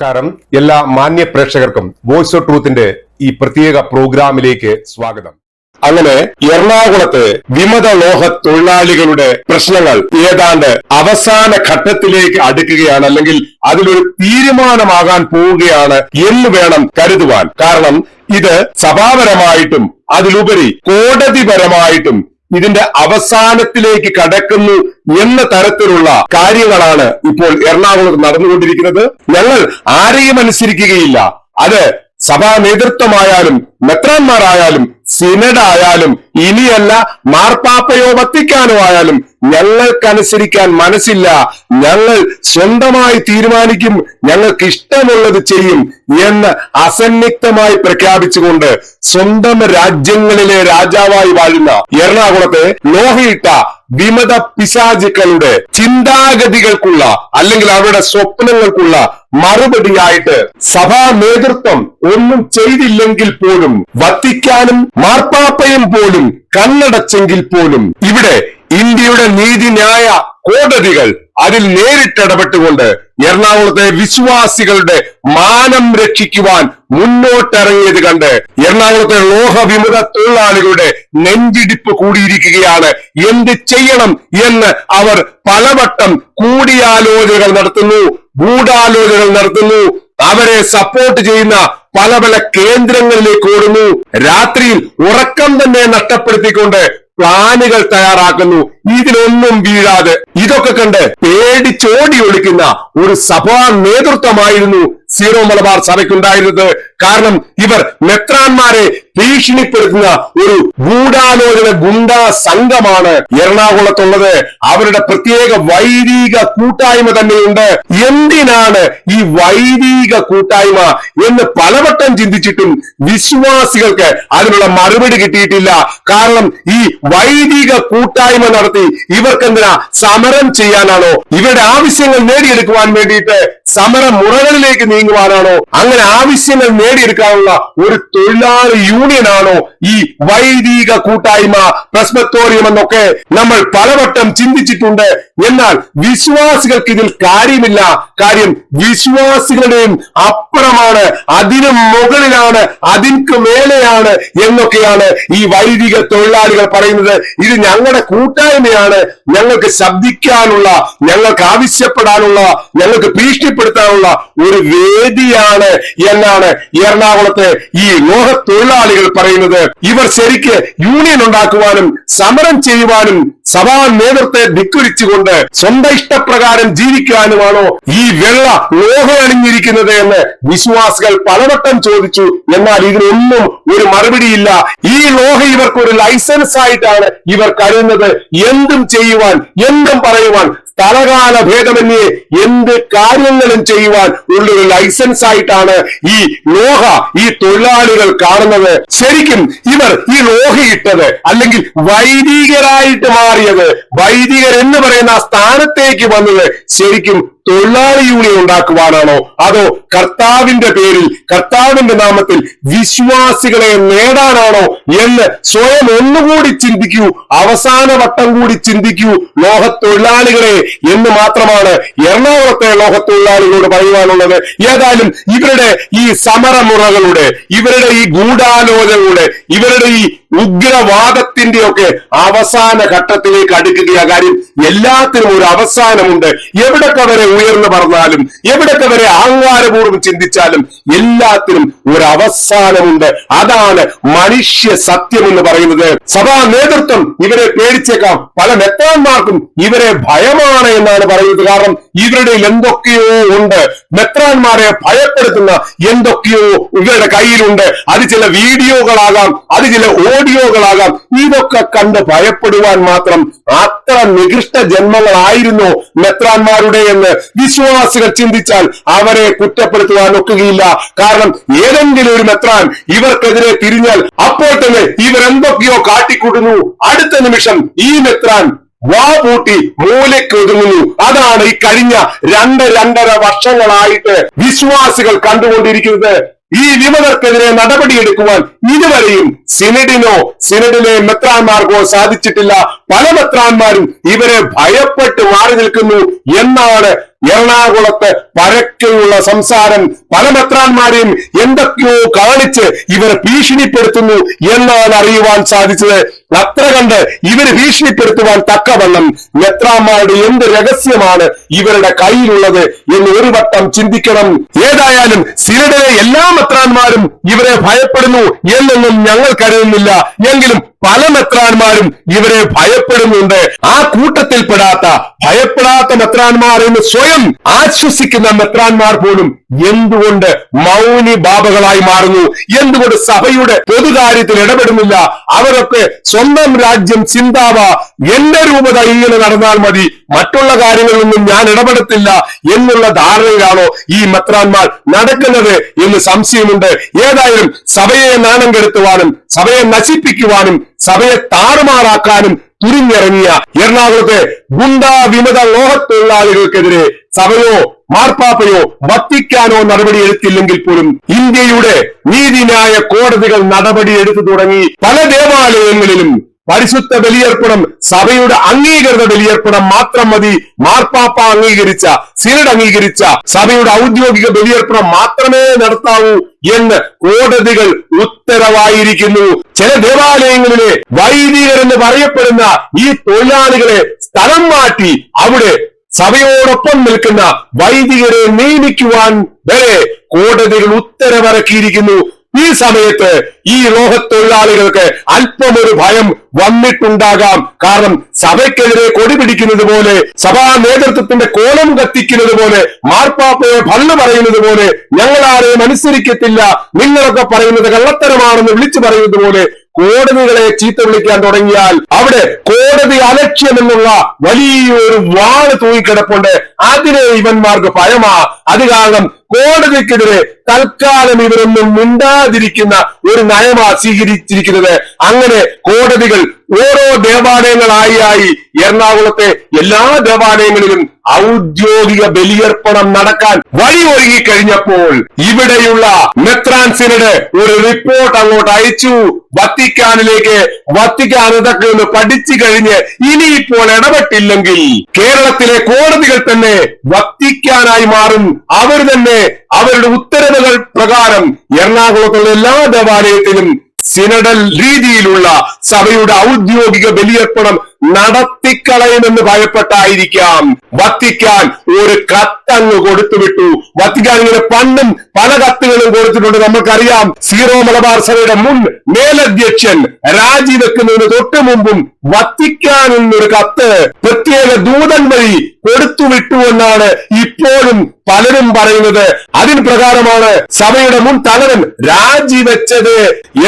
നമസ്കാരം. എല്ലാ മാന്യ പ്രേക്ഷകർക്കും വോയിസ് ഓഫ് ട്രൂത്തിന്റെ ഈ പ്രത്യേക പ്രോഗ്രാമിലേക്ക് സ്വാഗതം. അങ്ങനെ എറണാകുളത്ത് വിമത ലോഹ തൊഴിലാളികളുടെ പ്രശ്നങ്ങൾ ഏതാണ്ട് അവസാന ഘട്ടത്തിലേക്ക് അടുക്കുകയാണ്. അല്ലെങ്കിൽ അതിലൊരു തീരുമാനമാകാൻ പോവുകയാണ് എന്ന് വേണം കരുതുവാൻ. കാരണം ഇത് സഭാപരമായിട്ടും അതിലുപരി കോടതിപരമായിട്ടും ഇതിന്റെ അവസാനത്തിലേക്ക് കടക്കുന്നു എന്ന തരത്തിലുള്ള കാര്യങ്ങളാണ് ഇപ്പോൾ എറണാകുളത്ത് നടന്നുകൊണ്ടിരിക്കുന്നത്. ഞങ്ങൾ ആരെയും അനുസരിക്കുകയില്ല. അത് സഭാ നേതൃത്വമായാലും മെത്രാന്മാരായാലും സിനഡായാലും ഇനിയല്ല മാർപ്പാപ്പയോ വത്തിക്കാനോ ആയാലും ഞങ്ങൾക്കനുസരിക്കാൻ മനസ്സില്ല. ഞങ്ങൾ സ്വന്തമായി തീരുമാനിക്കും. ഞങ്ങൾക്ക് ഇഷ്ടമുള്ളത് ചെയ്യും എന്ന് അസന്നിഗ്ധമായി പ്രഖ്യാപിച്ചുകൊണ്ട് സ്വന്തം രാജ്യങ്ങളിലെ രാജാവായി വാഴുന്ന എറണാകുളത്തെ ലോഹയിട്ട വിമത പിശാചുക്കളുടെ ചിന്താഗതികൾക്കുള്ള അല്ലെങ്കിൽ അവരുടെ സ്വപ്നങ്ങൾക്കുള്ള മറുപടിയായിട്ട് സഭാ നേതൃത്വം ഒന്നും ചെയ്തില്ലെങ്കിൽ പോലും വത്തിക്കാനും മാർപ്പാപ്പയും പോലും കണ്ണടച്ചെങ്കിൽ പോലും ഇവിടെ ഇന്ത്യയുടെ നീതിന്യായ കോടതികൾ അതിൽ നേരിട്ടിടപെട്ടുകൊണ്ട് എറണാകുളത്തെ വിശ്വാസികളുടെ മാനം രക്ഷിക്കുവാൻ മുന്നോട്ടിറങ്ങിയത് കണ്ട് എറണാകുളത്തെ ലോഹവിമുഖ തൊഴിലാളികളുടെ നെഞ്ചിടിപ്പ് കൂടിയിരിക്കുകയാണ്. എന്ത് ചെയ്യണം എന്ന് അവർ പലവട്ടം കൂടിയാലോചനകൾ നടത്തുന്നു ഗൂഢാലോചനകൾ നടത്തുന്നു. അവരെ സപ്പോർട്ട് ചെയ്യുന്ന പല പല കേന്ദ്രങ്ങളിലേക്ക് ഓടുന്നു. രാത്രിയിൽ ഉറക്കം തന്നെ നഷ്ടപ്പെടുത്തിക്കൊണ്ട് പ്ലാനുകൾ തയ്യാറാക്കുന്നു. ഇതിലൊന്നും വീഴാതെ ഇതൊക്കെ കണ്ട് പേടിച്ചോടി ഒളിക്കുന്ന ഒരു സഭാ നേതൃത്വമായിരുന്നു സീറോ മലബാർ സഭയ്ക്കുണ്ടായിരുന്നത്. കാരണം ഇവർ മെത്രാന്മാരെ ഭീഷണിപ്പെടുത്തുന്ന ഒരു ഗൂഢാലോചന ഗുണ്ടാ സംഘമാണ് എറണാകുളത്തുള്ളത്. അവരുടെ പ്രത്യേക വൈദിക കൂട്ടായ്മ തന്നെയുണ്ട്. എന്തിനാണ് ഈ വൈദിക കൂട്ടായ്മ എന്ന് പലവട്ടം ചിന്തിച്ചിട്ടും വിശ്വാസികൾക്ക് അതിനുള്ള മറുപടി കിട്ടിയിട്ടില്ല. കാരണം ഈ വൈദിക കൂട്ടായ്മ നടത്തി ഇവർക്കെന്തിനാ സമരം ചെയ്യാനാണോ? ഇവരുടെ ആവശ്യങ്ങൾ നേടിയെടുക്കുവാൻ വേണ്ടിയിട്ട് സമര മുറകളിലേക്ക് നീങ്ങുവാനാണോ? അങ്ങനെ ആവശ്യങ്ങൾ നേടിയെടുക്കാനുള്ള ഒരു തൊഴിലാളി യൂണിയനാണോ ഈ വൈദിക കൂട്ടായ്മ പ്രശ്നത്തോറിയം എന്നൊക്കെ നമ്മൾ പലവട്ടം ചിന്തിച്ചിട്ടുണ്ട്. എന്നാൽ വിശ്വാസികൾക്ക് ഇതിൽ കാര്യമില്ല. കാര്യം വിശ്വാസികളുടെയും അപ്പുറമാണ് അതിനു മുകളിലാണ് അതിൻക്ക് മേലെയാണ് എന്നൊക്കെയാണ് ഈ വൈദിക തൊഴിലാളികൾ പറയുന്നത്. ഇത് ഞങ്ങളുടെ കൂട്ടായ്മയാണ്. ഞങ്ങൾക്ക് ശബ്ദിക്കാനുള്ള ഞങ്ങൾക്ക് ആവശ്യപ്പെടാനുള്ള ഞങ്ങൾക്ക് ഭീഷണിപ്പെടുത്താനുള്ള ഒരു വേദിയാണ് എന്നാണ് എറണാകുളത്തെ ഈ ലോഹ തൊഴിലാളികൾ പറയുന്നത്. ഇവർ ശരിക്ക് യൂണിയൻ ഉണ്ടാക്കുവാനും സമരം ചെയ്യുവാനും സഭാ നേതൃത്വത്തെ ധിക്കുരിച്ചുകൊണ്ട് സ്വന്തം ഇഷ്ടപ്രകാരം ജീവിക്കാനുമാണോ ഈ വെള്ള ലോഹ അണിഞ്ഞിരിക്കുന്നത് എന്ന് വിശ്വാസികൾ പലവട്ടം ചോദിച്ചു. എന്നാൽ ഇതിനൊന്നും ഒരു മറുപടിയില്ല. ഈ ലോഹ ഇവർക്ക് ഒരു ലൈസൻസ് ആയിട്ടാണ് ഇവർ കരുതുന്നത് എന്തും ചെയ്യുവാൻ എന്തും പറയുവാൻ സ്ഥലകാല ഭേദമന്യേ എന്ത് കാര്യങ്ങളും ചെയ്യുവാൻ ഉള്ളൊരു ലൈസൻസ് ആയിട്ടാണ് ഈ ലോഹ ഈ തൊഴിലാളികൾ കാണുന്നത്. ശരിക്കും ഇവർ ഈ ലോഹയിട്ടത് അല്ലെങ്കിൽ വൈദികരായിട്ട് മാറിയത് വൈദികർ എന്ന് പറയുന്ന ആ സ്ഥാനത്തേക്ക് വന്നത് ശരിക്കും തൊഴിലാളി യൂണിയൻ ഉണ്ടാക്കുവാനാണോ? അതോ കർത്താവിന്റെ പേരിൽ കർത്താവിന്റെ നാമത്തിൽ വിശ്വാസികളെ നേടാനാണോ എന്ന് സ്വയം ഒന്നുകൂടി ചിന്തിക്കൂ. അവസാന വട്ടം കൂടി ചിന്തിക്കൂ. ലോഹത്തൊഴിലാളികളെ എന്ന് മാത്രമാണ് എറണാകുളത്തെ ലോഹത്തൊഴിലാളികളോട് പറയുവാനുള്ളത്. ഏതായാലും ഇവരുടെ ഈ സമരമുറകളുടെ ഇവരുടെ ഈ ഗൂഢാലോചനകളുടെ ഇവരുടെ ഈ ഉഗ്രവാദത്തിന്റെ ഒക്കെ അവസാന ഘട്ടത്തിലേക്ക് അടുക്കുക കാര്യം. എല്ലാത്തിനും ഒരു അവസാനമുണ്ട്. എവിടൊക്കെ വരെ ഉയർന്നു പറഞ്ഞാലും എവിടൊക്കെ വരെ അഹങ്കാരപൂർവം ചിന്തിച്ചാലും എല്ലാത്തിനും ഒരു അവസാനമുണ്ട്. അതാണ് മനുഷ്യ സത്യം എന്ന് പറയുന്നത്. സഭാ നേതൃത്വം ഇവരെ പേടിച്ചേക്കാം. പല മെത്രാന്മാർക്കും ഇവരെ ഭയമാണ് എന്നാണ് പറയുന്നത്. കാരണം ഇവരുടെ എന്തൊക്കെയോ ഉണ്ട്. മെത്രാന്മാരെ ഭയപ്പെടുത്തുന്ന എന്തൊക്കെയോ ഇവരുടെ കയ്യിലുണ്ട്. അത് ചില വീഡിയോകളാകാം. അത് ചില ഓഡിയോകളാകാം ഇതൊക്കെ കണ്ട് ഭയപ്പെടുവാൻ മാത്രം അത്ര നികൃഷ്ട ജന്മങ്ങളായിരുന്നു മെത്രാന്മാരുടെ എന്ന് വിശ്വാസികൾ ചിന്തിച്ചാൽ അവരെ കുറ്റപ്പെടുത്തുവാൻ ഒക്കുകയില്ല. കാരണം ഏതെങ്കിലും ഒരു മെത്രാൻ ഇവർക്കെതിരെ തിരിഞ്ഞാൽ അപ്പോൾ തന്നെ ഇവരെന്തൊക്കെയോ കാട്ടിക്കൂട്ടുന്നു. അടുത്ത നിമിഷം ഈ മെത്രാൻ വാ പൂട്ടി മൂലയ്ക്ക് ഒതുങ്ങുന്നു. അതാണ് ഈ കഴിഞ്ഞ രണ്ട് രണ്ടര വർഷങ്ങളായിട്ട് വിശ്വാസികൾ കണ്ടുകൊണ്ടിരിക്കുന്നത്. ഈ വിമതർക്കെതിരെ നടപടിയെടുക്കുവാൻ ഇതുവരെയും സിനഡിനോ സിനഡിലെ മെത്രാന്മാർക്കോ സാധിച്ചിട്ടില്ല. പല മെത്രാന്മാരും ഇവരെ ഭയപ്പെട്ട് മാറി നിൽക്കുന്നു എന്നാണ് എറണാകുളത്ത് പരക്കെയുള്ള സംസാരം. പല മെത്രാന്മാരെയും എന്തൊക്കെയോ കാണിച്ച് ഇവരെ ഭീഷണിപ്പെടുത്തുന്നു എന്നാണ് അറിയുവാൻ സാധിച്ചത്. അത്ര കണ്ട് ഇവർ ഭീഷണിപ്പെടുത്തുവാൻ തക്കവണ്ണം മെത്രാന്മാരുടെ എന്ത് രഹസ്യമാണ് ഇവരുടെ കയ്യിലുള്ളത് എന്ന് ഒരു വട്ടം ചിന്തിക്കണം. ഏതായാലും സിരടയിലെ എല്ലാ മെത്രാന്മാരും ഇവരെ ഭയപ്പെടുന്നു എന്നൊന്നും ഞങ്ങൾ കരുതുന്നില്ല. എങ്കിലും പല മെത്രാന്മാരും ഇവരെ ഭയപ്പെടുന്നുണ്ട്. ആ കൂട്ടത്തിൽപ്പെടാത്ത ഭയപ്പെടാത്ത മെത്രാന്മാർ എന്ന് സ്വയം ആശ്വസിക്കുന്ന മെത്രാന്മാർ പോലും എന്തുകൊണ്ട് മൗനി ബാബകളായി മാറുന്നു? എന്തുകൊണ്ട് സഭയുടെ പൊതുകാര്യത്തിൽ ഇടപെടുന്നില്ല? അവരൊക്കെ സ്വന്തം രാജ്യം ചിന്താവ എന്റെ രൂപത ഇങ്ങനെ നടന്നാൽ മതി മറ്റുള്ള കാര്യങ്ങളിലൊന്നും ഞാൻ ഇടപെടത്തില്ല എന്നുള്ള ധാരണയിലാണോ ഈ മെത്രാന്മാർ നടക്കുന്നത് എന്ന് സംശയമുണ്ട്. ഏതായാലും സഭയെ നാണം കെടുത്തുവാനും സഭയെ നശിപ്പിക്കുവാനും സഭയെ താറുമാറാക്കാനും തുരിഞ്ഞിറങ്ങിയ എറണാകുളത്തെ ഗുണ്ടാ വിമത ലോഹത്തൊഴിലാളികൾക്കെതിരെ സഭയോ മാർപ്പാപ്പയോ വത്തിക്കാനോ നടപടിയെടുത്തില്ലെങ്കിൽ പോലും ഇന്ത്യയുടെ നീതിന്യായ കോടതികൾ നടപടിയെടുത്തു തുടങ്ങി പല ദേവാലയങ്ങളിലും പരിശുദ്ധ ബലിയർപ്പണം സഭയുടെ അംഗീകൃത ബലിയർപ്പണം മാത്രം മതി. മാർപ്പാപ്പ അംഗീകരിച്ച സിനഡ് അംഗീകരിച്ച സഭയുടെ ഔദ്യോഗിക ബലിയർപ്പണം മാത്രമേ നടത്താവൂ എന്ന് കോടതികൾ ഉത്തരവായിരിക്കുന്നു. ചില ദേവാലയങ്ങളിലെ വൈദികർ എന്ന് പറയപ്പെടുന്ന ഈ തൊഴിലാളികളെ സ്ഥലം മാറ്റി അവിടെ സഭയോടൊപ്പം നിൽക്കുന്ന വൈദികരെ നിയമിക്കുവാൻ വരെ കോടതികൾ ഉത്തരവിറക്കിയിരിക്കുന്നു. ഈ സമയത്ത് ഈ ലോഹത്തൊഴിലാളികൾക്ക് അല്പമൊരു ഭയം വന്നിട്ടുണ്ടാകാം. കാരണം സഭയ്ക്കെതിരെ കൊടി പിടിക്കുന്നത് പോലെ സഭാ നേതൃത്വത്തിന്റെ കോലം കത്തിക്കുന്നത് പോലെ മാർപ്പാപ്പയെ ഭള്ളു പറയുന്നത് പോലെ ഞങ്ങൾ ആരെയും അനുസരിക്കത്തില്ല നിങ്ങളൊക്കെ പറയുന്നത് കള്ളത്തരമാണെന്ന് വിളിച്ചു പറയുന്നത് പോലെ കോടതികളെ ചീത്ത വിളിക്കാൻ തുടങ്ങിയാൽ അവിടെ കോടതി അലക്ഷ്യം എന്നുള്ള വലിയൊരു വാൾ തൂങ്ങിക്കിടപ്പുണ്ട്. അതിനെ ഇവന്മാർക്ക് ഭയമാ. അത് കാരണം കോടതിക്കെതിരെ തൽക്കാലം ഇവരൊന്നും മിണ്ടാതിരിക്കുന്ന ഒരു നയമാ സ്വീകരിച്ചിരിക്കുന്നത്. അങ്ങനെ കോടതികൾ ഓരോ ദേവാലയങ്ങളായി ആയി എറണാകുളത്തെ എല്ലാ ദേവാലയങ്ങളിലും ഔദ്യോഗിക ബലിയർപ്പണം നടക്കാൻ വഴി ഒരുങ്ങി കഴിഞ്ഞപ്പോൾ ഇവിടെയുള്ള മെത്രാൻസിനോട് ഒരു റിപ്പോർട്ട് അങ്ങോട്ട് അയച്ചു. വത്തിക്കാനിലേക്ക് വത്തിക്കാൻ ഇതൊക്കെ ഒന്ന് പഠിച്ചു കഴിഞ്ഞ് ഇനിയിപ്പോൾ ഇടപെട്ടില്ലെങ്കിൽ കേരളത്തിലെ കോടതികൾ തന്നെ വത്തിക്കാനായി മാറും. അവർ തന്നെ അവരുടെ ഉത്തരവുകൾ പ്രകാരം എറണാകുളത്തുള്ള എല്ലാ ദേവാലയത്തിലും സിനഡൽ രീതിയിലുള്ള സഭയുടെ ഔദ്യോഗിക ബലിയർപ്പണം നടത്തിക്കളയുമെന്ന് ഭയപ്പെട്ടായിരിക്കാം. വത്തിക്കാൻ ഒരു കത്തങ്ങ് കൊടുത്തുവിട്ടു. വത്തിക്കാൻ ഇങ്ങനെ പണ്ടും പല കത്തുകളും കൊടുത്തിട്ടുണ്ട്. നമുക്കറിയാം സീറോ മലബാർ സഭയുടെ മുൻ മേലധ്യക്ഷൻ രാജിവെക്കുന്നതിന് തൊട്ടു മുമ്പും വത്തിക്കാൻ എന്നൊരു കത്ത് പ്രത്യേക ദൂതൻ വഴി കൊടുത്തുവിട്ടു എന്നാണ് ഇപ്പോഴും പലരും പറയുന്നത്. അതിന് പ്രകാരമാണ് സഭയുടെ മുൻ തലവൻ രാജിവെച്ചത്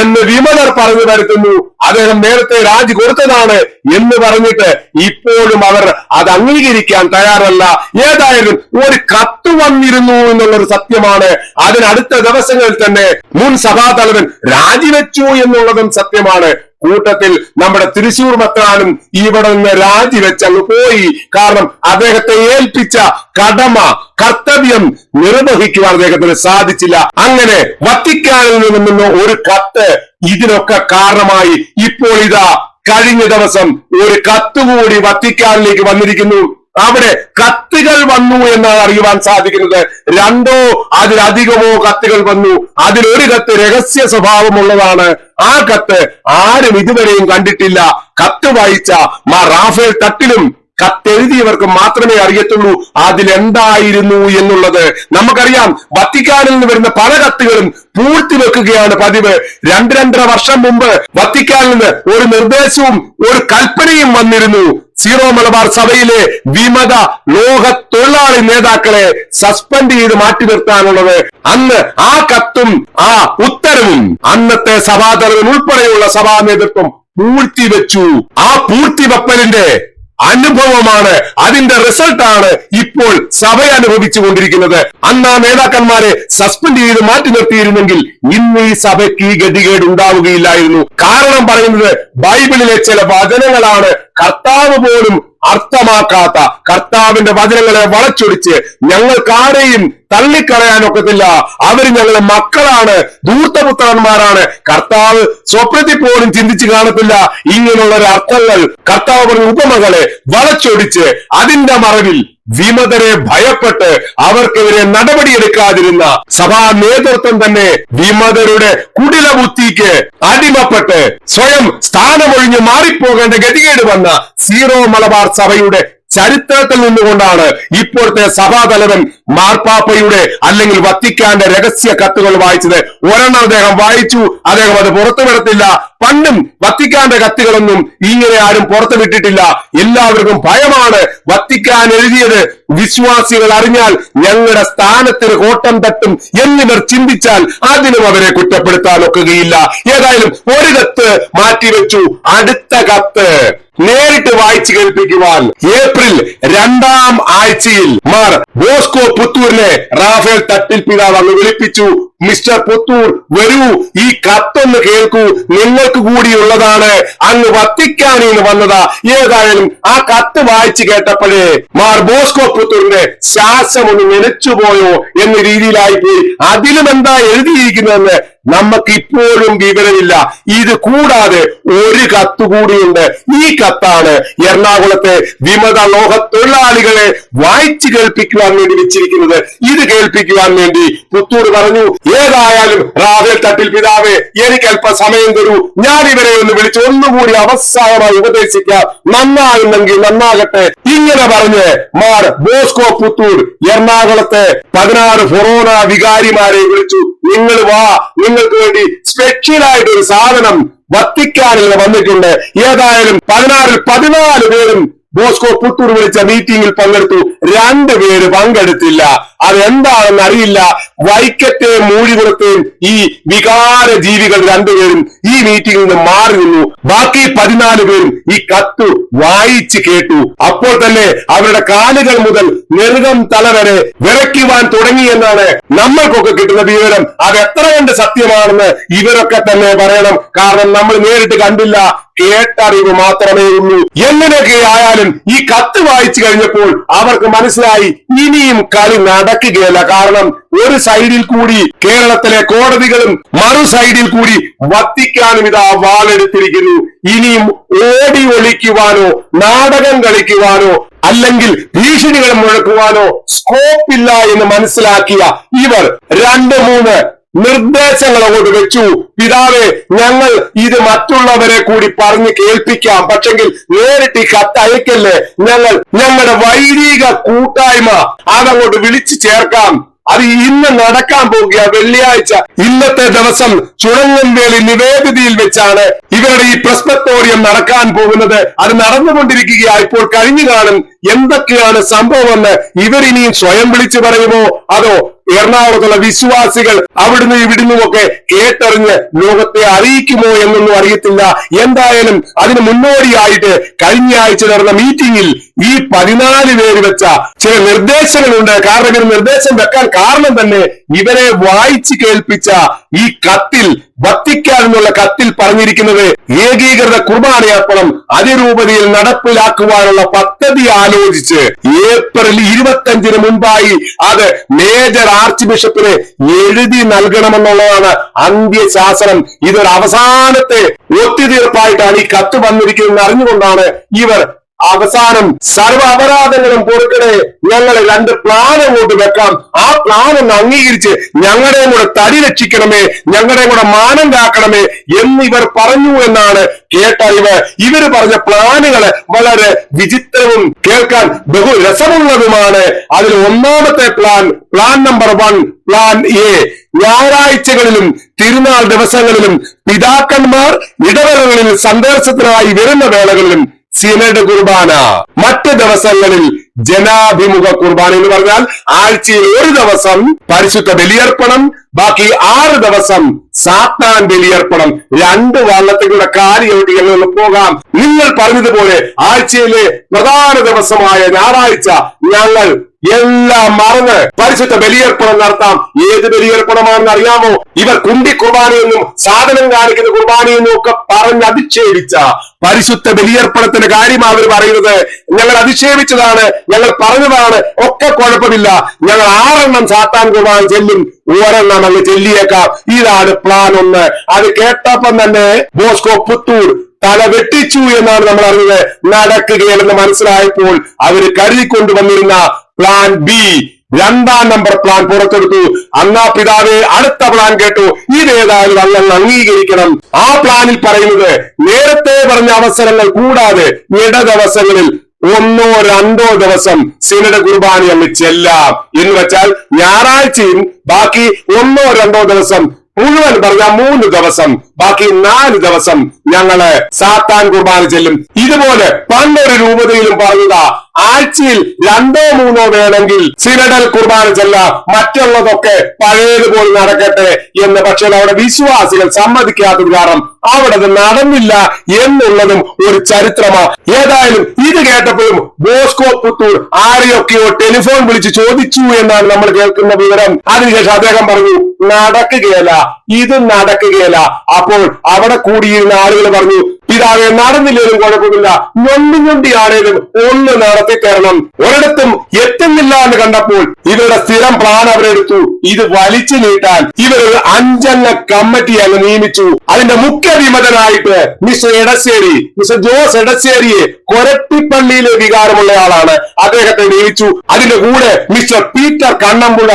എന്ന് വിമലർ പറഞ്ഞു വരുത്തുന്നു. അദ്ദേഹം നേരത്തെ രാജി കൊടുത്തതാണ് എന്ന് പറഞ്ഞിട്ട് ഇപ്പോഴും അവർ അത് അംഗീകരിക്കാൻ തയ്യാറല്ല. ഏതായാലും ഒരു കത്ത് വന്നിരുന്നു എന്നുള്ളൊരു സത്യമാണ്. അതിനടുത്ത ദിവസങ്ങളിൽ തന്നെ മുൻ സഭാതലവൻ രാജിവെച്ചു എന്നുള്ളതും സത്യമാണ്. കൂട്ടത്തിൽ നമ്മുടെ തൃശൂർ മത്രാനും ഇവിടെ നിന്ന് രാജിവെച്ചങ്ങ് പോയി. കാരണം അദ്ദേഹത്തെ ഏൽപ്പിച്ച കടമ കർത്തവ്യം നിർവഹിക്കുവാൻ അദ്ദേഹത്തിന് സാധിച്ചില്ല. അങ്ങനെ വത്തിക്കാനിൽ നിന്നും ഒരു കത്ത് ഇതിനൊക്കെ കാരണമായി ഇപ്പോൾ ഇതാ കഴിഞ്ഞ ദിവസം ഒരു കത്തുകൂടി വത്തിക്കാനിലേക്ക് വന്നിരിക്കുന്നു. അവിടെ കത്തുകൾ വന്നു എന്നാണ് അറിയുവാൻ സാധിക്കുന്നത്. രണ്ടോ അതിലധികമോ കത്തുകൾ വന്നു. അതിലൊരു കത്ത് രഹസ്യ സ്വഭാവമുള്ളതാണ്. ആ കത്ത് ആരും ഇതുവരെയും കണ്ടിട്ടില്ല. കത്ത് വായിച്ച മാ റാഫേൽ തട്ടിലും കത്തെഴുതിയവർക്ക് മാത്രമേ അറിയത്തുള്ളൂ. അതിലെന്തായിരുന്നു എന്നുള്ളത് നമുക്കറിയാം. വത്തിക്കാനിൽ നിന്ന് വരുന്ന പല കത്തുകളും പൂഴ്ത്തി വെക്കുകയാണ് പതിവ്. രണ്ട് രണ്ടര വർഷം മുമ്പ് വത്തിക്കാനിൽ നിന്ന് ഒരു നിർദ്ദേശവും ഒരു കൽപ്പനയും വന്നിരുന്നു. സീറോ മലബാർ സഭയിലെ വിമത ലോക തൊഴിലാളി നേതാക്കളെ സസ്പെൻഡ് ചെയ്ത് മാറ്റി നിർത്താനുള്ളത്. അന്ന് ആ കത്തും ആ ഉത്തരവും അന്നത്തെ സഭാതലവൻ ഉൾപ്പെടെയുള്ള സഭാ നേതൃത്വം പൂഴ്ത്തിവെച്ചു ആ പൂഴ്ത്തിവെപ്പലിന്റെ അനുഭവമാണ്. അതിന്റെ റിസൾട്ടാണ് ഇപ്പോൾ സഭ അനുഭവിച്ചു കൊണ്ടിരിക്കുന്നത് അന്ന് ആ നേതാക്കന്മാരെ സസ്പെൻഡ് ചെയ്ത് മാറ്റി നിർത്തിയിരുന്നെങ്കിൽ ഇന്ന് ഈ സഭയ്ക്ക് ഈ ഗതികേട് ഉണ്ടാവുകയില്ലായിരുന്നു. കാരണം പറയുന്നത് ബൈബിളിലെ ചില വചനങ്ങളാണ് കർത്താവ് പോലും അർത്ഥമാക്കാത്ത. കർത്താവിന്റെ വചനങ്ങളെ വളച്ചൊടിച്ച് ഞങ്ങൾക്കാരെയും തള്ളിക്കളയാൻ ഒക്കത്തില്ല അവർ ഞങ്ങളുടെ മക്കളാണ് ദൂർത്തപുത്രന്മാരാണ് കർത്താവ് സ്വപ്നത്തിൽ പോലും ചിന്തിച്ചു കാണത്തില്ല. ഇങ്ങനെയുള്ള അർത്ഥങ്ങൾ കർത്താവ് പറഞ്ഞ ഉപമകളെ വളച്ചൊടിച്ച് അതിന്റെ മറവിൽ വിമതരെ ഭയപ്പെട്ട് അവർക്കെതിരെ നടപടിയെടുക്കാതിരുന്ന സഭാ നേതൃത്വം തന്നെ വിമതരുടെ കുടില ബുദ്ധിക്ക് അടിമപ്പെട്ട് സ്വയം സ്ഥാനമൊഴിഞ്ഞ് മാറിപ്പോകേണ്ട ഗതികേട് വന്ന സീറോ മലബാർ സഭയുടെ ചരിത്രത്തിൽ നിന്നുകൊണ്ടാണ് ഇപ്പോഴത്തെ സഭാതലവൻ മാർപ്പാപ്പയുടെ അല്ലെങ്കിൽ വത്തിക്കാന്റെ രഹസ്യ കത്തുകൾ വായിച്ചത്. ഒരെണ്ണം അദ്ദേഹം വായിച്ചു അദ്ദേഹം അത് പുറത്തു വിടത്തില്ല പണ്ടും വത്തിക്കാന്റെ കത്തുകളൊന്നും ഇങ്ങനെ ആരും പുറത്തുവിട്ടിട്ടില്ല എല്ലാവർക്കും ഭയമാണ് വത്തിക്കാൻ എഴുതിയത്. വിശ്വാസികൾ അറിഞ്ഞാൽ ഞങ്ങളുടെ സ്ഥാനത്തിന് കോട്ടം തട്ടും എന്നിവർ ചിന്തിച്ചാൽ അതിനും അവരെ കുറ്റപ്പെടുത്താൻ ഒക്കുകയില്ല. ഏതായാലും ഒരു കത്ത് മാറ്റിവെച്ചു. അടുത്ത കത്ത്. നേരിട്ട് വായിച്ചു കേൾപ്പിക്കുവാൻ ഏപ്രിൽ രണ്ടാം ആഴ്ചയിൽ മാർ ബോസ്കോ പുത്തൂരിനെ റാഫേൽ തട്ടിൽ പിതാവ് അങ്ങ് വിളിപ്പിച്ചു. മിസ്റ്റർ പുത്തൂർ വരൂ ഈ കത്തൊന്ന് കേൾക്കൂ. നിങ്ങൾക്ക് കൂടിയുള്ളതാണ്. അങ്ങ് വത്തിക്കാനിൽ നിന്ന് വന്നതാ. ഏതായാലും ആ കത്ത് വായിച്ചു കേട്ടപ്പോഴേ മാർ ബോസ്കോ പുത്തൂരിന്റെ ശ്വാസം ഒന്ന് നനച്ചുപോയോ എന്ന രീതിയിലായി പോയി അതിലും എന്താ എഴുതിയിരിക്കുന്നതെന്ന് നമുക്ക് ഇപ്പോഴും വിവരമില്ല. ഇത് കൂടാതെ ഒരു കത്ത് കൂടിയുണ്ട്. ഈ കത്താണ് എറണാകുളത്തെ വിമത ലോക തൊഴിലാളികളെ വായിച്ചു കേൾപ്പിക്കുവാൻ വേണ്ടി വെച്ചിരിക്കുന്നത്. ഇത് കേൾപ്പിക്കുവാൻ വേണ്ടി പുത്തൂർ പറഞ്ഞു ഏതായാലും റാഫേൽ തട്ടിൽ പിതാവേ എനിക്ക് അല്പ സമയം തരൂ. ഞാൻ ഇവരെ ഒന്ന് വിളിച്ച് ഒന്നുകൂടി അവസാനമായി ഉപദേശിക്കാം. നന്നാകുന്നെങ്കിൽ നന്നാകട്ടെ. ഇങ്ങനെ പറഞ്ഞ് മാർ ബോസ്കോ പുത്തൂർ എറണാകുളത്തെ പതിനാറ് ഫൊറോണ വികാരിമാരെ വിളിച്ചു. നിങ്ങൾ വാ നിങ്ങൾക്ക് വേണ്ടി സ്പെഷ്യൽ ആയിട്ട് ഒരു സാധനം വത്തിക്കാനിൽ വന്നിട്ടുണ്ട്. ഏതായാലും പതിനാറിൽ പതിനാല് പേരും ബോസ്കോ പുത്തൂർ വിളിച്ച മീറ്റിംഗിൽ പങ്കെടുത്തു. രണ്ട് പേര് പങ്കെടുത്തില്ല. അതെന്താണെന്ന് അറിയില്ല. വൈക്കത്തെ മൂഴികുളത്തെയും ഈ വികാര ജീവികൾ രണ്ടുപേരും ഈ മീറ്റിംഗിൽ നിന്ന് മാറി നിന്നു. ബാക്കി പതിനാല് പേരും ഈ കത്ത് വായിച്ചു കേട്ടു. അപ്പോൾ തന്നെ അവരുടെ കാലുകൾ മുതൽ നെറുകം തല വരെ വിറയ്ക്കുവാൻ തുടങ്ങി എന്നാണ് നമ്മൾക്കൊക്കെ കിട്ടുന്ന വിവരം. അത് എത്ര കണ്ട് സത്യമാണെന്ന് ഇവരൊക്കെ തന്നെ പറയണം. കാരണം നമ്മൾ നേരിട്ട് കണ്ടില്ല. കേട്ടറിവ് മാത്രമേ ഉള്ളൂ എങ്ങനെയൊക്കെ ആയാലും ഈ കത്ത് വായിച്ചു കഴിഞ്ഞപ്പോൾ അവർക്ക് മനസ്സിലായി ഇനിയും കളി നടക്കുകയല്ല. കാരണം ഒരു സൈഡിൽ കൂടി കേരളത്തിലെ കോടതികളും മറു സൈഡിൽ കൂടി വത്തിക്കാനും ഇതാ വാളെടുത്തിരിക്കുന്നു. ഇനിയും ഓടി ഒളിക്കുവാനോ നാടകം കളിക്കുവാനോ അല്ലെങ്കിൽ ഭീഷണികൾ മുഴക്കുവാനോ സ്കോപ്പില്ല എന്ന് മനസ്സിലാക്കിയ ഇവർ രണ്ട് മൂന്ന് നിർദ്ദേശങ്ങൾ അങ്ങോട്ട് വെച്ചു. പിതാവേ ഞങ്ങൾ ഇത് മറ്റുള്ളവരെ കൂടി പറഞ്ഞ് കേൾപ്പിക്കാം. പക്ഷെങ്കിൽ നേരിട്ട് ഈ കത്ത് അയക്കല്ലേ? ഞങ്ങൾ ഞങ്ങളുടെ വൈദിക കൂട്ടായ്മ അതങ്ങോട്ട് വിളിച്ചു ചേർക്കാം. അത് ഇന്ന് നടക്കാൻ പോകുക വെള്ളിയാഴ്ച ഇന്നത്തെ ദിവസം ചുണങ്ങൻവേലി നിവേദിതയിൽ വെച്ചാണ് ഇവരുടെ ഈ പ്രശ്നത്തോറിയം നടക്കാൻ പോകുന്നത്. അത് നടന്നുകൊണ്ടിരിക്കുകയാ ഇപ്പോൾ കഴിഞ്ഞു കാണും എന്തൊക്കെയാണ് സംഭവമെന്ന് ഇവരിനിയും സ്വയം വിളിച്ചു പറയുമോ? അതോ എറണാകുളത്തുള്ള വിശ്വാസികൾ അവിടുന്ന് ഇവിടുന്നുമൊക്കെ കേട്ടറിഞ്ഞ് ലോകത്തെ അറിയിക്കുമോ എന്നൊന്നും അറിയത്തില്ല. എന്തായാലും അതിന് മുന്നോടിയായിട്ട് കഴിഞ്ഞ ആഴ്ച നടന്ന മീറ്റിംഗിൽ ഈ പതിനാല് പേര് വെച്ച ചില നിർദ്ദേശങ്ങളുണ്ട്. കാരണം ഇവർ നിർദ്ദേശം വെക്കാൻ കാരണം തന്നെ ഇവരെ വായിച്ചു കേൾപ്പിച്ച ഈ കത്തിൽ വത്തിക്കാൻ എന്നുള്ള കത്തിൽ പറഞ്ഞിരിക്കുന്നത് ഏകീകൃത കുർബാനയർപ്പണം അതിരൂപതയിൽ നടപ്പിലാക്കുവാനുള്ള പദ്ധതി ആലോചിച്ച് ഏപ്രിൽ ഇരുപത്തഞ്ചിന് മുൻപായി അത് മേജർ ആർച്ച് ബിഷപ്പിന് എഴുതി നൽകണമെന്നുള്ളതാണ് അന്ത്യശാസനം ഇതൊരു അവസാനത്തെ ഒത്തുതീർപ്പായിട്ടാണ് ഈ കത്ത് വന്നിരിക്കുന്നത് അറിഞ്ഞുകൊണ്ടാണ് ഇവർ അവസാനം സർവ അപരാധങ്ങളും പൊറുക്കണേ. ഞങ്ങൾ രണ്ട് പ്ലാൻ അങ്ങോട്ട് വെക്കാം. ആ പ്ലാൻ ഒന്ന് അംഗീകരിച്ച് ഞങ്ങളുടെയും കൂടെ തടി രക്ഷിക്കണമേ ഞങ്ങളുടെയും കൂടെ മാനം കാക്കണമേ എന്നിവർ പറഞ്ഞു എന്നാണ് കേട്ടറിവ്. ഇവർ പറഞ്ഞ പ്ലാനുകൾ വളരെ വിചിത്രവും കേൾക്കാൻ ബഹു രസമുള്ളതുമാണ്. അതിൽ ഒന്നാമത്തെ plan plan number one plan A ഞായറാഴ്ചകളിലും തിരുനാൾ ദിവസങ്ങളിലും പിതാക്കന്മാർ ഇടവേളകളിൽ സന്ദർശത്തിനായി വരുന്ന വേളകളിലും സിനഡ് കുർബാന. മറ്റ് ദിവസങ്ങളിൽ ജനാഭിമുഖ കുർബാന എന്ന് പറഞ്ഞാൽ ആഴ്ചയിൽ ഒരു ദിവസം പരിശുദ്ധ ബലിയർപ്പണം ബാക്കി ആറ് ദിവസം സാത്താൻ ബലിയർപ്പണം. രണ്ട് വള്ളത്തിലൂടെ ചവിട്ടി ഞങ്ങൾ പോകാം. നിങ്ങൾ പറഞ്ഞതുപോലെ ആഴ്ചയിലെ പ്രധാന ദിവസമായ ഞായറാഴ്ച ഞങ്ങൾ എല്ലാം മറന്ന് പരിശുദ്ധ ബലിയർപ്പണം നടത്താം. ഏത് ബലിയർപ്പണമാണെന്ന് അറിയാമോ? ഇവർ കുണ്ടി കുർബാനയെന്നും സാധനം കാണിക്കുന്ന കുർബാനയെന്നും ഒക്കെ പറഞ്ഞ് അധിക്ഷേപിച്ച പരിശുദ്ധ ബലിയർപ്പണത്തിന്റെ കാര്യമാണ് അവർ പറയുന്നത് ഞങ്ങൾ അധിക്ഷേപിച്ചതാണ് ഞങ്ങൾ പറഞ്ഞതാണ് ഒക്കെ കുഴപ്പമില്ല. ഞങ്ങൾ ആറെണ്ണം സാത്താൻ കുർബാന ചെല്ലും ഒരെണ്ണം അങ്ങ് ചെല്ലിയേക്കാം. ഇതാണ് പ്ലാൻ ഒന്ന്. അത് കേട്ടപ്പം തന്നെ ബോസ്കോ പുത്തൂർ തല വെട്ടിച്ചു എന്നാണ് നമ്മൾ അറിഞ്ഞത്. നടക്കുകയാണെന്ന് മനസ്സിലായപ്പോൾ അവർ കരുതിക്കൊണ്ടുവന്നിരുന്ന പ്ലാൻ ബി രണ്ടാം നമ്പർ പ്ലാൻ പുറത്തെടുത്തു. അന്നാ പിതാവെ അടുത്ത പ്ലാൻ കേട്ടു. ഇതേതായാലും അങ്ങനെ അംഗീകരിക്കണം. ആ പ്ലാനിൽ പറയുന്നത് നേരത്തെ പറഞ്ഞ അവസരങ്ങൾ കൂടാതെ ഇട ദിവസങ്ങളിൽ ഒന്നോ രണ്ടോ ദിവസം സിനഡ് കുർബാന അങ്ങ് ചെല്ലാം. എന്ന് വെച്ചാൽ ഞായറാഴ്ചയും ബാക്കി ഒന്നോ രണ്ടോ ദിവസം മുഴുവൻ പറഞ്ഞ മൂന്ന് ദിവസം ബാക്കി നാല് ദിവസം ഞങ്ങൾ സാത്താൻ കുർബാന ചെല്ലും. ഇതുപോലെ പണ്ടൊരു രൂപതയിലും പറഞ്ഞതാ ആഴ്ചയിൽ രണ്ടോ മൂന്നോ വേണമെങ്കിൽ സിനഡൽ കുർബാന ചെല്ല മറ്റുള്ളതൊക്കെ പഴയതുപോലെ നടക്കട്ടെ എന്ന് പക്ഷേ അവിടെ വിശ്വാസികൾ സമ്മതിക്കാത്തത് കാരണം അവിടെ അത് നടന്നില്ല എന്നുള്ളതും ഒരു ചരിത്രമാണ് ഏതായാലും ഇത് കേട്ടപ്പോഴും ബോസ്കോ പുത്തൂർ ആരെയൊക്കെയോ ടെലിഫോൺ വിളിച്ച് ചോദിച്ചു എന്നാണ് നമ്മൾ കേൾക്കുന്ന വിവരം. അതിനുശേഷം അദ്ദേഹം പറഞ്ഞു നടക്കുകയല്ല ഇത് നടക്കുകയല്ല. അപ്പോൾ അവിടെ കൂടിയിരുന്ന ആളുകൾ പറഞ്ഞു പിതാവെ നടന്നില്ലേലും കുഴപ്പമില്ല ഞൊണ്ടി ഞൊണ്ടിയാണേലും ഒന്ന് നടത്തി തരണം ഒരിടത്തും എത്തുന്നില്ല എന്ന് കണ്ടപ്പോൾ ഇവരുടെ സ്ഥിരം പ്ലാൻ അവരെടുത്തു. ഇത് വലിച്ചു നീട്ടാൻ ഇവരൊരു അഞ്ചംഗ കമ്മിറ്റി അങ്ങ് നിയമിച്ചു. അതിന്റെ മുഖ്യ വിമതനായിട്ട് മിസ്റ്റർ എടശ്ശേരി മിസ്റ്റർ ജോസ് എടശ്ശേരിയെ കൊരട്ടിപ്പള്ളിയിലെ വികാരമുള്ള ആളാണ്. അദ്ദേഹത്തെ നിയമിച്ചു. അതിന്റെ കൂടെ മിസ്റ്റർ പീറ്റർ കണ്ണമ്പുഴ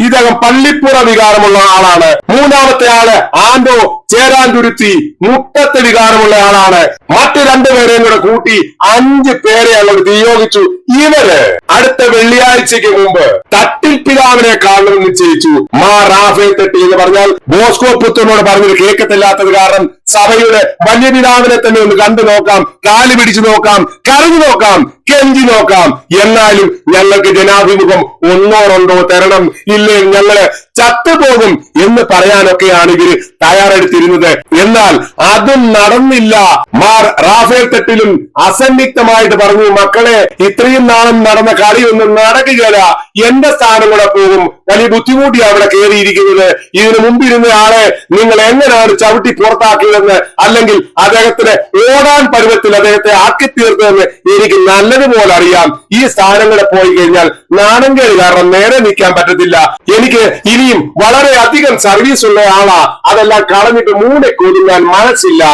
ഇദ്ദേഹം പള്ളിപ്പുറ വികാരമുള്ള ആളാണ്. മൂന്നാമത്തെ ആൾ ആൻഡോ ചേരാൻതുരുത്തി മുട്ടത്തെ വികാരമുള്ള ആളാണ്. മറ്റു രണ്ടുപേരെയും കൂടെ കൂട്ടി അഞ്ച് പേരെ അങ്ങോട്ട് നിയോഗിച്ചു ഇവർ അടുത്ത വെള്ളിയാഴ്ചക്ക് മുമ്പ് തട്ടിൽ പിതാവിനെ കാണണമെന്ന് നിശ്ചയിച്ചു. മാ റാഫേൽ തട്ടി എന്ന് പറഞ്ഞാൽ ബോസ്കോ പുത്രനോട് പറഞ്ഞത് കേൾക്കത്തില്ലാത്തത് കാരണം സഭയുടെ വലിയ പിതാവിനെ തന്നെ ഒന്ന് കണ്ടു നോക്കാം കാൽ പിടിച്ചു നോക്കാം കരഞ്ഞു നോക്കാം കെഞ്ചി നോക്കാം. എന്നാലും ഞങ്ങൾക്ക് ജനാഭിമുഖം ഒന്നോ രണ്ടോ തരണം. ഇല്ലെങ്കിൽ ഞങ്ങൾ ചത്തുപോകും എന്ന് പറയാനൊക്കെയാണ് ഇവർ തയ്യാറെടുത്തിരുന്നത്. എന്നാൽ അതും നടന്നില്ല. മാർ റാഫേൽ തെട്ടിലും അസന്നിഗ്ധമായിട്ട് പറഞ്ഞു മക്കളെ ഇത്രയും നാളും നടന്ന കളിയൊന്നും നടക്കുകയില്ല. എന്റെ സ്ഥാനം കൂടെ പോകും. വലിയ ബുദ്ധിമുട്ടി അവിടെ കയറിയിരിക്കുന്നത്. ഇതിനു മുമ്പിരുന്ന ആളെ നിങ്ങൾ എങ്ങനെയാണ് ചവിട്ടി പുറത്താക്കിയതെന്ന് അല്ലെങ്കിൽ അദ്ദേഹത്തിന് ഓടാൻ പരുവത്തിൽ അദ്ദേഹത്തെ ആക്കി തീർത്തതെന്ന് എനിക്ക് നല്ലതുപോലെ അറിയാം. ഈ സ്ഥാനം കൂടെ പോയി കഴിഞ്ഞാൽ നാണംകേട് കാരണം നേരെ നിൽക്കാൻ പറ്റത്തില്ല. എനിക്ക് ഇനിയും വളരെ അധികം സർവീസ് ഉള്ള ആളാ. അതെല്ലാം കളഞ്ഞിട്ട് മൂടെ ഞാൻ മനസ്സില്ല.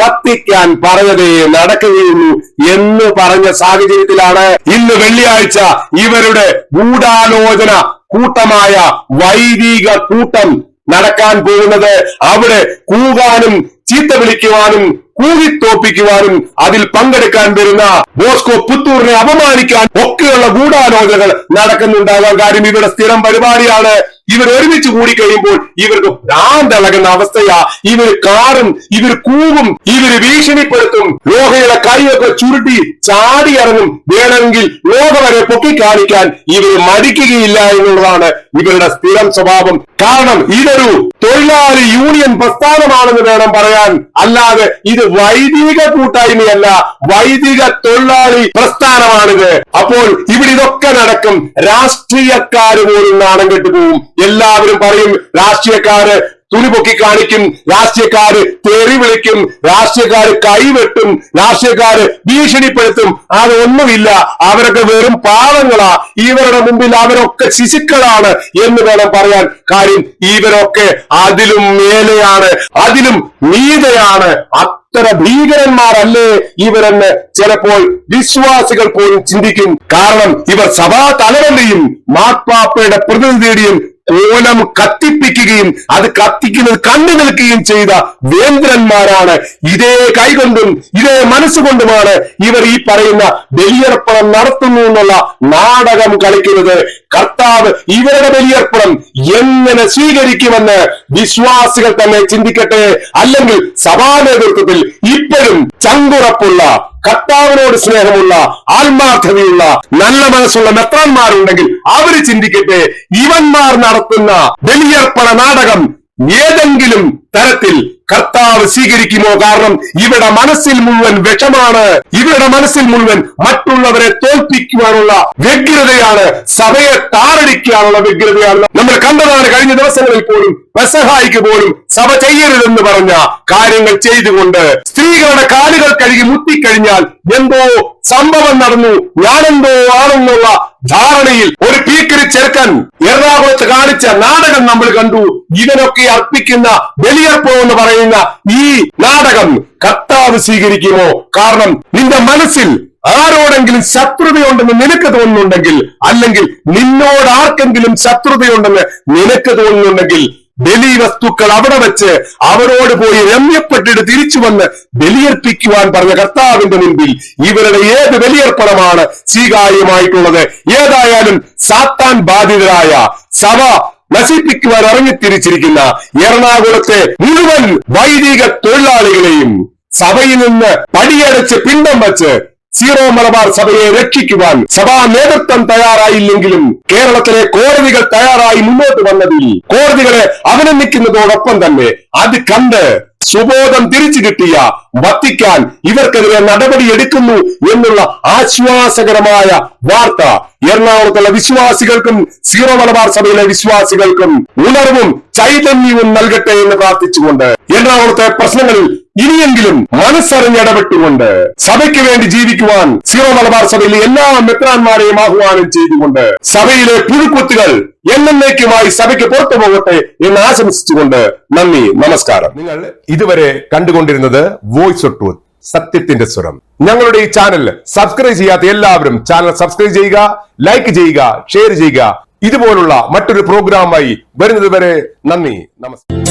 വത്തിക്കാൻ പറഞ്ഞതേ നടക്കുകയുള്ളൂ എന്ന് പറഞ്ഞ സാഹചര്യത്തിലാണ് ഇന്ന് വെള്ളിയാഴ്ച ഇവരുടെ ഗൂഢാലോചന കൂട്ടമായ വൈദിക കൂട്ടം നടക്കാൻ പോകുന്നത്. അവിടെ കൂകാനും ചീത്ത വിളിക്കുവാനും കൂകിത്തോപ്പിക്കുവാനും അതിൽ പങ്കെടുക്കാൻ വരുന്ന ബോസ്കോ പുത്തൂറിനെ അപമാനിക്കാൻ ഒക്കെയുള്ള ഗൂഢാലോചനകൾ നടക്കുന്നുണ്ടാകാൻ കാര്യം ഇവരുടെ സ്ഥിരം പരിപാടിയാണ്. ഇവർ ഒരുമിച്ച് കൂടി കഴിയുമ്പോൾ ഇവർക്ക് ഭ്രാന്തളകുന്ന അവസ്ഥയാ. ഇവർ കാറും ഇവർ കൂവും ഇവർ ഭീഷണിപ്പെടുത്തും. ലോഹയുടെ കൈയൊക്കെ ചുരുട്ടി ചാടി ഇറങ്ങും. വേണമെങ്കിൽ ലോക വരെ പൊക്കി കാണിക്കാൻ ഇവർ മടിക്കുകയില്ല എന്നുള്ളതാണ് ഇവരുടെ സ്ഥിരം സ്വഭാവം. കാരണം ഇതൊരു തൊഴിലാളി യൂണിയൻ പ്രസ്ഥാനമാണെന്ന് വേണം പറയാൻ. അല്ലാതെ ഇത് വൈദിക കൂട്ടായ്മയല്ല വൈദിക തൊഴിലാളി പ്രസ്ഥാനമാണിത്. അപ്പോൾ ഇവിടെ ഇതൊക്കെ നടക്കും. രാഷ്ട്രീയക്കാര് പോലും നാണം കെട്ടു പോവും. എല്ലാവരും പറയും രാഷ്ട്രീയക്കാര് തുണിപൊക്കി കാണിക്കും രാഷ്ട്രീയക്കാര് തെറി വിളിക്കും രാഷ്ട്രീയക്കാര് കൈവെട്ടും രാഷ്ട്രീയക്കാര് ഭീഷണിപ്പെടുത്തും. അതൊന്നുമില്ല. അവരൊക്കെ വെറും പാവങ്ങളാ. ഇവരുടെ മുമ്പിൽ അവരൊക്കെ ശിശുക്കളാണ് എന്ന് വേണം പറയാൻ. കാര്യം ഇവരൊക്കെ അതിലും മേലെയാണ് അതിലും മീതയാണ്. അത്ര ഭീകരന്മാരല്ലേ ഇവരെന്ന് ചിലപ്പോൾ വിശ്വാസികൾ പോലും ചിന്തിക്കും. കാരണം ഇവർ സഭാ തലവന്റെയും മാർപ്പാപ്പയുടെ പ്രതിനിധിയുടെയും കോലം കത്തിപ്പിക്കുകയും അത് കത്തിക്കുന്നത് കണ്ടു നിൽക്കുകയും ചെയ്ത വേന്ദ്രന്മാരാണ്. ഇതേ കൈകൊണ്ടും ഇതേ മനസ്സുകൊണ്ടുമാണ് ഇവർ ഈ പറയുന്ന ബലിയർപ്പണം നടത്തുന്നു എന്നുള്ള നാടകം കളിക്കുന്നത്. കർത്താവ് ഇവരുടെ ബലിയർപ്പണം എങ്ങനെ സ്വീകരിക്കുമെന്ന് വിശ്വാസികൾ തന്നെ ചിന്തിക്കട്ടെ. അല്ലെങ്കിൽ സഭാ നേതൃത്വത്തിൽ ഇപ്പോഴും ചങ്കുറപ്പുള്ള കർത്താവിനോട് സ്നേഹമുള്ള ആത്മാർത്ഥതയുള്ള നല്ല മനസ്സുള്ള മെത്രാന്മാരുണ്ടെങ്കിൽ അവർ ചിന്തിക്കട്ടെ ഇവന്മാർ നടത്തുന്ന ബലിയർപ്പണ നാടകം ഏതെങ്കിലും തരത്തിൽ കർത്താവ് സ്വീകരിക്കുമോ? കാരണം ഇവിടെ മനസ്സിൽ മുഴുവൻ വിഷമാണ്. ഇവരുടെ മനസ്സിൽ മുഴുവൻ മറ്റുള്ളവരെ തോൽപ്പിക്കുവാനുള്ള വ്യഗ്രതയാണ് സഭയെ താറടിക്കാനുള്ള വ്യഗ്രതയാണ്. നമ്മൾ കണ്ടതാണ് കഴിഞ്ഞ ദിവസങ്ങളിൽ പോലും പെസഹായിക്ക് പോലും സഭ ചെയ്യരുതെന്ന് പറഞ്ഞ കാര്യങ്ങൾ ചെയ്തുകൊണ്ട് സ്ത്രീകളുടെ കാലുകൾ കഴുകി മുത്തിക്കഴിഞ്ഞാൽ എന്തോ സംഭവം നടന്നു. ഞാനെന്തോ ആണെന്നുള്ള ധാരണയിൽ ഒരു പീക്കരി ചെറുക്കൻ എറണാകുളത്ത് കാണിച്ച നാടകം നമ്മൾ കണ്ടു. ഇവനൊക്കെ അർപ്പിക്കുന്ന ബലിയർപ്പം എന്ന് പറയുന്ന ഈ നാടകം കർത്താവ് സ്വീകരിക്കുമോ? കാരണം നിന്റെ മനസ്സിൽ ആരോടെങ്കിലും ശത്രുതയുണ്ടെന്ന് നിനക്ക് തോന്നുന്നുണ്ടെങ്കിൽ അല്ലെങ്കിൽ നിന്നോട് ആർക്കെങ്കിലും ശത്രുതയുണ്ടെന്ന് നിനക്ക് തോന്നുന്നുണ്ടെങ്കിൽ ബലി വസ്തുക്കൾ അവിടെ വെച്ച് അവരോട് പോയി രമ്യപ്പെട്ടിട്ട് തിരിച്ചു വന്ന് ബലിയർപ്പിക്കുവാൻ പറഞ്ഞ കർത്താവിന്റെ മുൻപിൽ ഇവരുടെ ഏത് ബലിയർപ്പണമാണ് സ്വീകാര്യമായിട്ടുള്ളത്? ഏതായാലും സാത്താൻ ബാധിതരായ സഭ നശിപ്പിക്കുവാൻ ഇറങ്ങിത്തിരിച്ചിരിക്കുന്ന എറണാകുളത്തെ മുഴുവൻ വൈദിക തൊഴിലാളികളെയും സഭയിൽ നിന്ന് പടിയടച്ച് പിണ്ടം വച്ച് സീറോ മലബാർ സഭയെ രക്ഷിക്കുവാൻ സഭാ നേതൃത്വം തയ്യാറായില്ലെങ്കിലും കേരളത്തിലെ കോടതികൾ തയ്യാറായി മുന്നോട്ട് വന്നതിൽ കോടതികളെ അഭിനന്ദിക്കുന്നതോടൊപ്പം തന്നെ അത് കണ്ട് സുബോധം തിരിച്ചു കിട്ടിയ വത്തിക്കാൻ ഇവർക്കെതിരെ നടപടി എടുക്കുന്നു എന്നുള്ള ആശ്വാസകരമായ വാർത്ത എറണാകുളത്തുള്ള വിശ്വാസികൾക്കും സീറോ മലബാർ സഭയിലെ വിശ്വാസികൾക്കും ഉണർവും ചൈതന്യവും നൽകട്ടെ എന്ന് പ്രാർത്ഥിച്ചുകൊണ്ട് എറണാകുളത്തെ പ്രശ്നങ്ങളിൽ ഇനിയെങ്കിലും മനസ്സറിഞ്ഞ് ഇടപെട്ടുകൊണ്ട് സഭയ്ക്ക് വേണ്ടി ജീവിക്കുവാൻ സീറോ മലബാർ സഭയിലെ എല്ലാ മെത്രാന്മാരെയും ആഹ്വാനം ചെയ്തുകൊണ്ട് സഭയിലെ പുഴുക്കുത്തുകൾ എന്നേക്കുമായി സഭയ്ക്ക് പുറത്തു പോകട്ടെ എന്ന് ആശംസിച്ചുകൊണ്ട് നന്ദി നമസ്കാരം. നിങ്ങൾ ഇതുവരെ കണ്ടുകൊണ്ടിരുന്നത് വോയിസ് ഓഫ് ട്രൂത്ത് സത്യത്തിന്റെ സ്വരം. ഞങ്ങളുടെ ഈ ചാനൽ സബ്സ്ക്രൈബ് ചെയ്യാത്ത എല്ലാവരും ചാനൽ സബ്സ്ക്രൈബ് ചെയ്യുക ലൈക്ക് ചെയ്യുക ഷെയർ ചെയ്യുക. ഇതുപോലുള്ള മറ്റൊരു പ്രോഗ്രാമായി വരുന്നത് വരെ നന്ദി നമസ്കാരം.